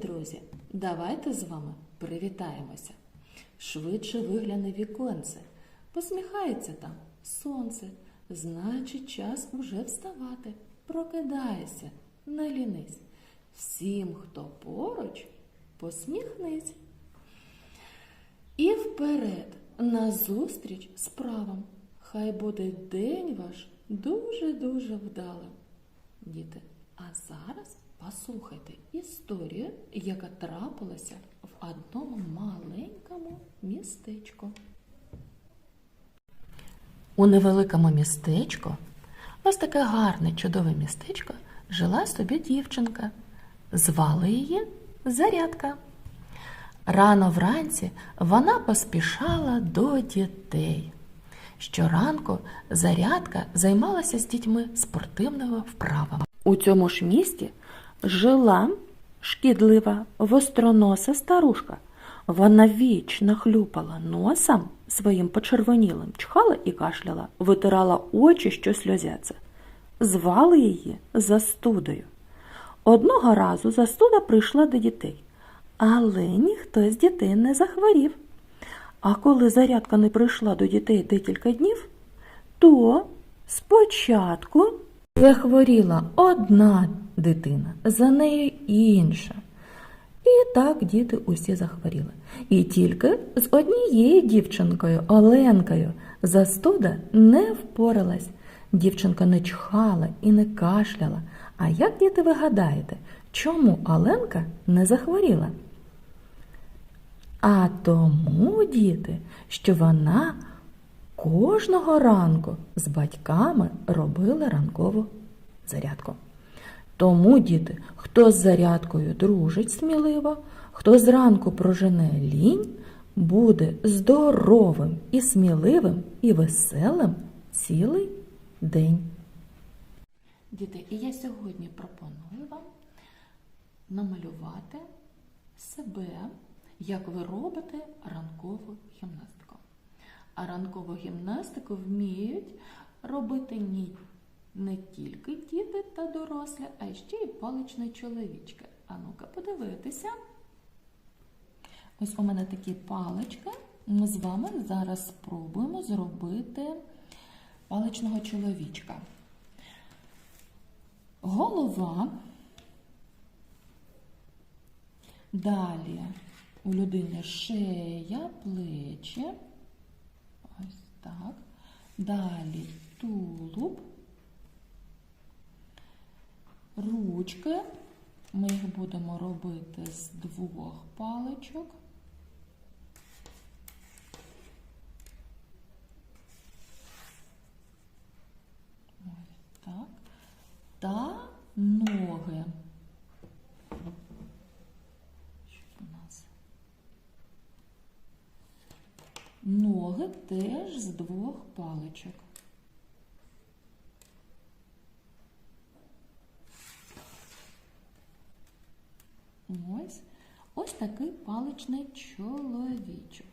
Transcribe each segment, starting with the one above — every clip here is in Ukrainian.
друзі! Давайте з вами привітаємося. Швидше вигляне віконце. Посміхається там сонце. Значить, час уже вставати. Прокидайся, не лінись. Всім, хто поруч, посміхнись. І вперед, назустріч справам. Хай буде день ваш дуже-дуже вдалим. Діти, а зараз послухайте історію, яка трапилася в одному маленькому містечку. У невеликому містечку, ось таке гарне, чудове містечко, жила собі дівчинка. Звали її Зарядка. Рано вранці вона поспішала до дітей. Щоранку зарядка займалася з дітьми спортивними вправами. У цьому ж місті жила шкідлива востроноса старушка. Вона вічно хлюпала носом своїм почервонілим, чхала і кашляла, витирала очі, що сльозяться. Звали її застудою. Одного разу застуда прийшла до дітей, але ніхто з дітей не захворів. А коли зарядка не прийшла до дітей декілька днів, то спочатку захворіла одна дитина, за нею інша. І так діти усі захворіли. І тільки з однією дівчинкою, Оленкою, застуда не впоралась. Дівчинка не чхала і не кашляла. А як діти ви гадаєте, чому Оленка не захворіла? А тому, діти, що вона кожного ранку з батьками робила ранкову зарядку. Тому, діти, хто з зарядкою дружить сміливо, хто зранку прожене лінь, буде здоровим і сміливим і веселим цілий день. Діти, і я сьогодні пропоную вам намалювати себе, як ви робите ранкову гімнастику. А ранкову гімнастику вміють робити ні, не тільки діти та дорослі, а ще й паличні чоловічки. А ну-ка, подивитися. Ось у мене такі палички. Ми з вами зараз спробуємо зробити паличного чоловічка. Голова. Далі у людини шея, плечі. Ось так. Далі тулуб. Ручки. Ми їх будемо робити з двох паличок. Ось так. Та ноги. Що у нас? Ноги теж з двох паличок. Ось ось такий паличний чоловічок.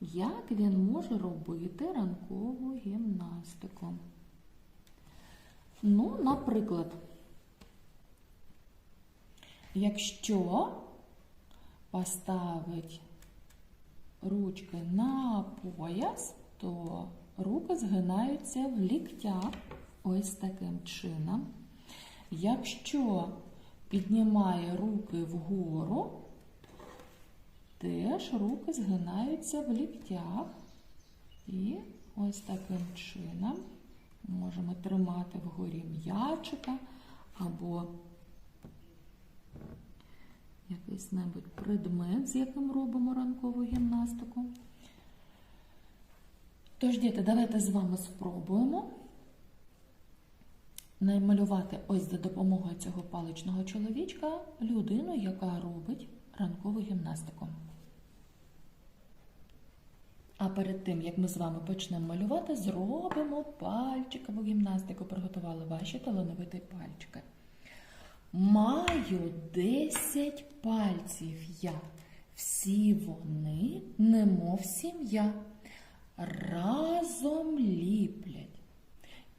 Як він може робити ранкову гімнастику? Ну, наприклад, якщо поставить ручки на пояс, то руки згинаються в ліктях ось таким чином. Якщо піднімає руки вгору, теж руки згинаються в ліктях. І ось таким чином можемо тримати вгорі м'ячика або якийсь небудь предмет, з яким робимо ранкову гімнастику. Тож, діти, давайте з вами спробуємо намалювати ось за допомогою цього паличного чоловічка людину, яка робить ранкову гімнастику. А перед тим, як ми з вами почнемо малювати, зробимо пальчикову гімнастику. Приготували ваші талановиті пальчики. Маю 10 пальців я. Всі вони, немов сім'я, разом ліплять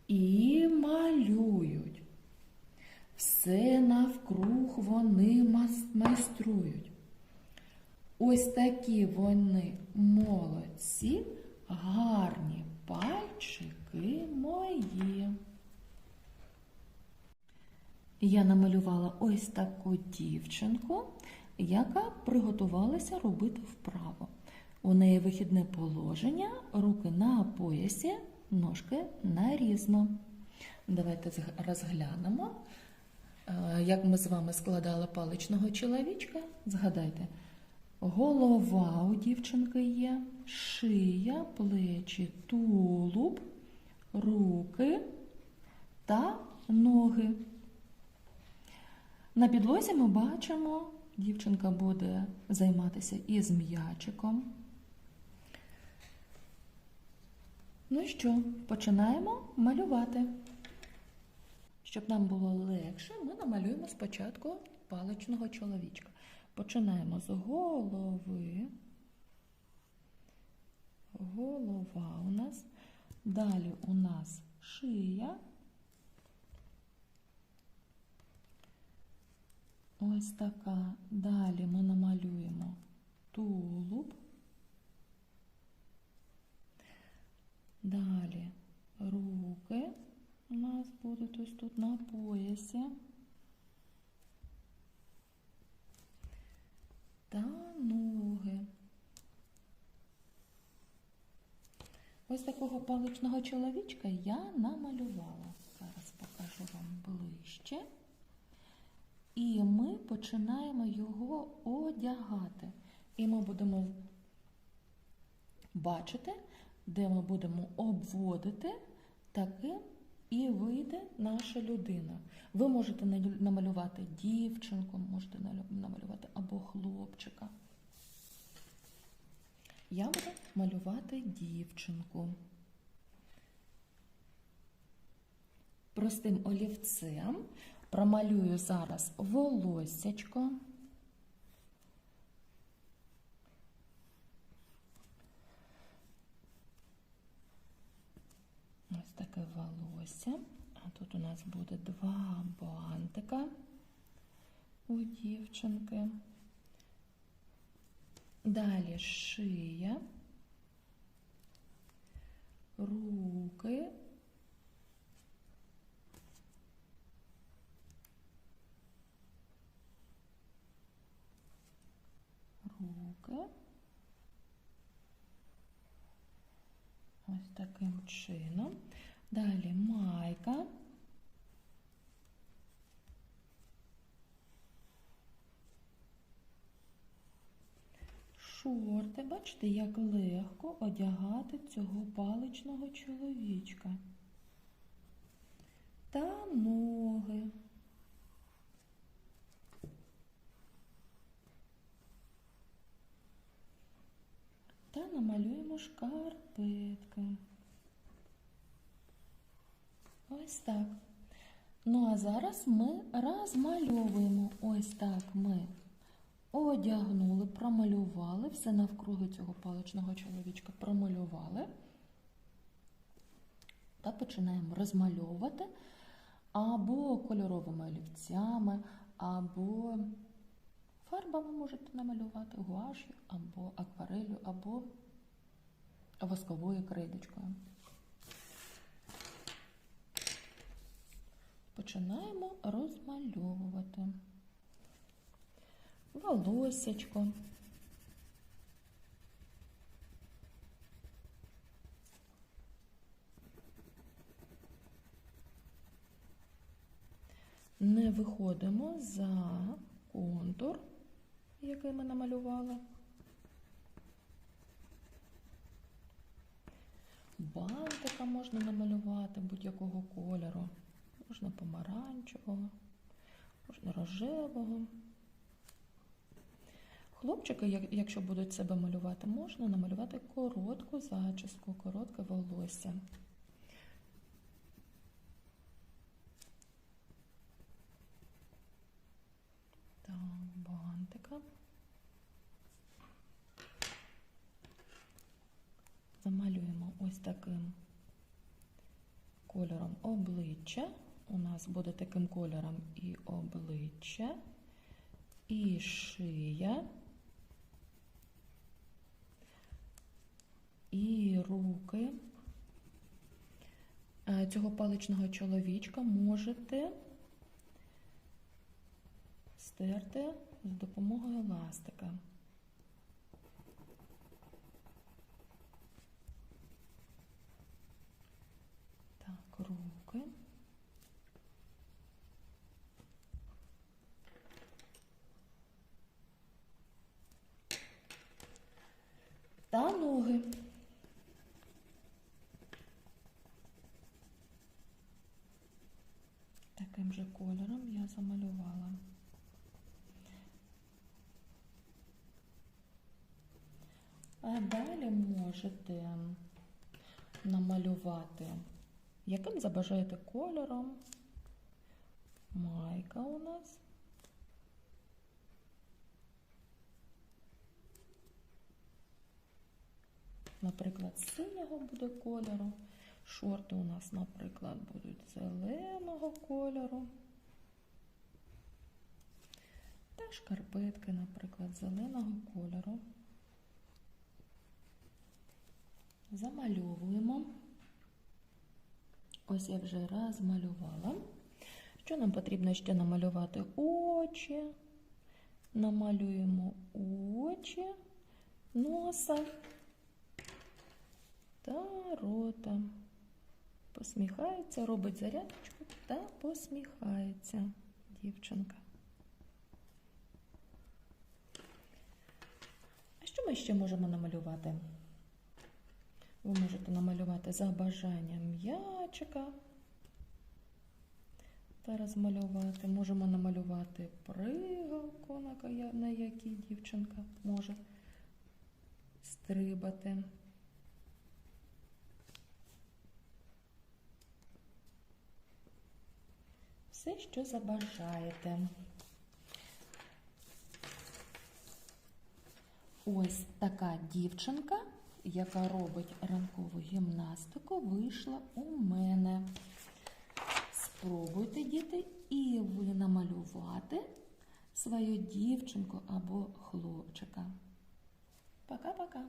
і малюють. Все навкруг вони майструють. Ось такі вони молодці, гарні пальчики мої. Я намалювала ось таку дівчинку, яка приготувалася робити вправо. У неї вихідне положення, руки на поясі, ножки нарізно. Давайте розглянемо, е, як ми з вами складали паличного чоловічка. Згадайте, голова у дівчинки є, шия, плечі, тулуб, руки та ноги. На підлозі ми бачимо, дівчинка буде займатися із м'ячиком. Ну що, починаємо малювати. Щоб нам було легше, ми намалюємо спочатку паличного чоловічка. Починаємо з голови. Голова у нас. Далі у нас шия. Ось така. Далі ми намалюємо тулуб. Далі руки у нас будуть ось тут на поясі. Та ноги. Ось такого паличного чоловічка я намалювала. Зараз покажу вам ближче. І ми починаємо його одягати. І ми будемо бачити, де ми будемо обводити, таким і вийде наша людина. Ви можете намалювати дівчинку, можете намалювати або хлопчика. Я буду малювати дівчинку. Простим олівцем промалюю зараз волоссячко. Ось таке волосся. А тут у нас буде два бантика у дівчинки. Далі шия, руки. Руки. Ось таким чином. Далі майка. Шорти, бачите, як легко одягати цього паличного чоловічка. Та ноги. Та намалюємо шкарпетки. Ось так. Ну, а зараз ми розмальовуємо. Ось так ми одягнули, промалювали, все навкруги цього паличного чоловічка промалювали. Та починаємо розмальовувати або кольоровими олівцями, або фарбами можете намалювати гуашю, або акварелью, або восковою крейдочкою. Починаємо розмальовувати волосячко. Не виходимо за контур, який ми намалювали. Бантика можна намалювати будь-якого кольору. Можна помаранчевого, можна рожевого. Хлопчики, якщо будуть себе малювати, можна намалювати коротку зачіску, коротке волосся. Бантика. Замалюємо ось таким кольором обличчя у нас буде таким кольором і обличчя, і шия, і руки. Е, Цього паличного чоловічка можете стерти з допомогою еластика. Так, руки. Та ноги. Таким же кольором я замалювала. А далі можете намалювати, яким забажаєте кольором. Майка у нас. Наприклад, синього буде кольору. Шорти у нас, наприклад, будуть зеленого кольору. Та шкарпетки, наприклад, зеленого кольору. Замальовуємо. Ось я вже розмалювала. Що нам потрібно ще намалювати? Очі. Намалюємо очі, носа та рота. Посміхається, робить зарядочку та посміхається дівчинка. А що ми ще можемо намалювати? Ви можете намалювати за бажанням м'ячика та розмалювати. Можемо намалювати пригалку, на на якій дівчинка може стрибати. Все, що забажаєте. Ось така дівчинка, яка робить ранкову гімнастику, вийшла у мене. Спробуйте, діти, і ви намалювати свою дівчинку або хлопчика. Пока-пока.